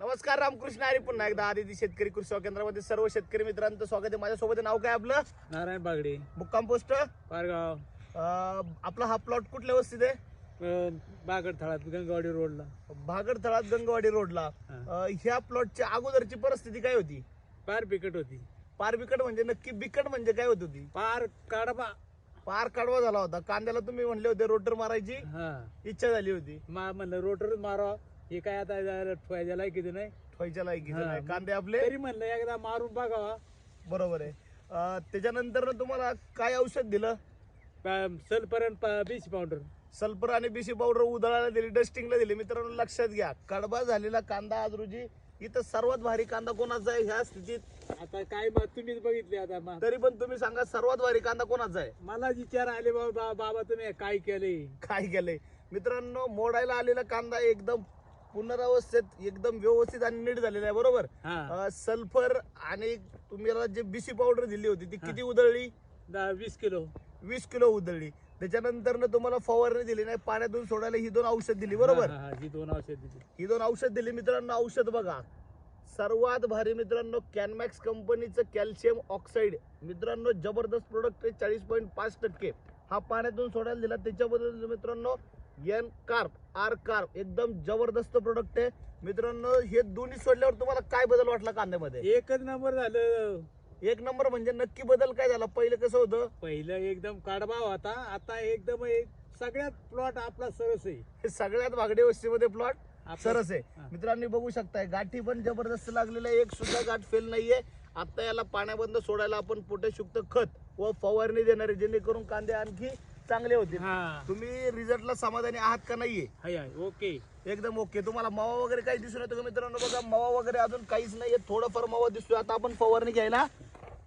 नमस्कार रामकृष्ण हरी. पुन्हा एकदा आदिती शेतकरी कृषी केंद्रामध्ये सर्व शेतकरी मित्रांचं स्वागत आहे. माझ्यासोबत आहे. नाव काय आपलं? नारायण बागडे. मुक्काम पोस्ट. पारगाव. अं, आपला हा प्लॉट कुठल्या वस्तीत आहे? अं, बागड थळात गंगावाडी रोडला. भागड तळात गंगवाडी रोडला. अं, ह्या प्लॉटच्या अगोदरची परिस्थिती काय होती? पार बिकट होती. पार बिकट म्हणजे नक्की बिकट म्हणजे काय होत होती? पार काढबा. पार कडवा झाला होता. कांद्याला तुम्ही म्हणले होते रोटर मारायची हा. इच्छा झाली होती. मा म्हणलं रोटर मारा हे काय आता ठेवायच्या लायकीचं नाही? ठेवायच्या लायकीचं. नाही. कांदे आपले? तरी म्हणलं एकदा मारून बघावा बरोबर आहे. अं, त्याच्यानंतर तुम्हाला काय औषध दिलं? सलपर्यंत बीच पावडर सल्फर आणि बीसी पावडर उधळायला दिली डस्टिंगला दिली. मित्रांनो लक्षात घ्या. कडबा झालेला कांदा आज रोजी इथं सर्वात भारी कांदा कोणाचा आहे ह्या स्थितीत? आता काय मग तुम्हीच बघितले आता तरी पण तुम्ही सांगा सर्वात भारी कांदा कोणाचा आहे? मला विचार आले बाबा बाबा तुम्ही काय केले? काय केलंय मित्रांनो मोडायला आलेला कांदा एकदम पुनरावस्थेत एकदम व्यवस्थित आणि नीट झालेला आहे बरोबर? हा. अं, सल्फर आणि तुम्हाला जे बीसी पावडर दिली होती ती किती उधळली? दहा वीस किलो. वीस किलो उधळली. त्याच्यानंतर तुम्हाला फवारणी दिली नाही पाण्यातून सोडायला ही दोन औषध दिली बरोबर? हा, हा, ही दोन औषध दिली. ही दोन औषध दिली. मित्रांनो औषध बघा. सर्वात भारी मित्रांनो कॅनमॅक्स कंपनीचं कॅल्शियम ऑक्साईड. मित्रांनो जबरदस्त प्रोडक्ट आहे चाळीस पॉईंट पाच टक्के. हा पाण्यातून सोडायला दिला त्याच्याबद्दल मित्रांनो एन कार्प आर कार्प एकदम जबरदस्त प्रोडक्ट आहे. मित्रांनो हे दोन्ही सोडल्यावर तुम्हाला काय बदल वाटला कांद्यामध्ये? एकच नंबर झालं. एक नंबर म्हणजे नक्की बदल काय झाला? पहिले कसं होतं? पहिलं एकदम काढबा होता आता एकदम एक सगळ्यात प्लॉट आपला सरस आहे. हे सगळ्यात भागडे वस्तीमध्ये प्लॉट सरस आहे. मित्रांनी बघू शकताय गाठी पण जबरदस्त लागलेल्या आहे. एक सुद्धा गाठ फेल नाहीये. आता याला पाण्याबंद सोडायला आपण पोटॅशयुक्त खत व फवारणी देणार आहे. जेणेकरून कांदे आणखी चांगले होतील. हा. तुम्ही रिझल्टला समाधानी आहात का नाहीये? हाय हाय. ओके. एकदम ओके. तुम्हाला मावा वगैरे काही दिसून येतो का मित्रांनो बघा मावा वगैरे अजून काहीच नाहीये. थोडंफार मावा दिसतोय. आता आपण फवारणी घ्यायला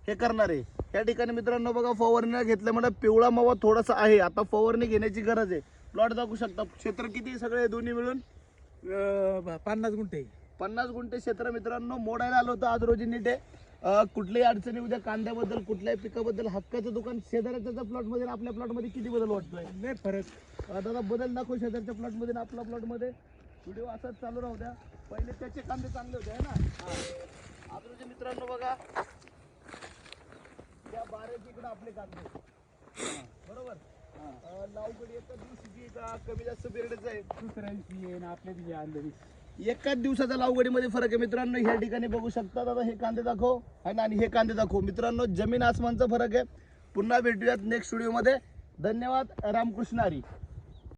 हे करणार आहे. या ठिकाणी मित्रांनो बघा फवारणी घेतल्यामुळे पिवळा मावा थोडासा आहे. आता फवारणी घेण्याची गरज आहे. प्लॉट दाखवू शकता. क्षेत्र किती सगळे? दोन्ही मिळून? अं, पन्नास गुंठे. पन्नास गुंठे क्षेत्र मित्रांनो मोडायला आलं होतं आज रोजी नीट. अं, कुठल्याही अडचणी उद्या कांद्याबद्दल कुठल्याही पिकाबद्दल हक्काचं दुकान शेजाऱ्याच्या प्लॉटमध्ये आणि आपल्या प्लॉटमध्ये किती बदल वाटतोय? नाही फरक. अं, दादा बदल दाखव शेजारच्या प्लॉटमध्ये आणि आपल्या प्लॉटमध्ये व्हिडिओ असाच चालू राहू द्या. पहिले त्याचे कांदे चांगले होते है ना? आज रोजी मित्रांनो बघा त्या बारेच इकडे आपले कांदे. बरोबर? लावगड एका दिवशीची का कमी जास्त पिरियडच आहे. दुसऱ्या दिवशी येईन आपल्या दिवशी आणलं एकाच दिवसाच्या लावगडीमध्ये फरक आहे. मित्रांनो ह्या ठिकाणी बघू शकता दादा हे कांदे दाखव. है ना आणि हे कांदे दाखव. मित्रांनो जमीन आसमानचा फरक आहे. पुन्हा भेटूयात नेक्स्ट व्हिडिओमध्ये धन्यवाद रामकृष्ण हरी.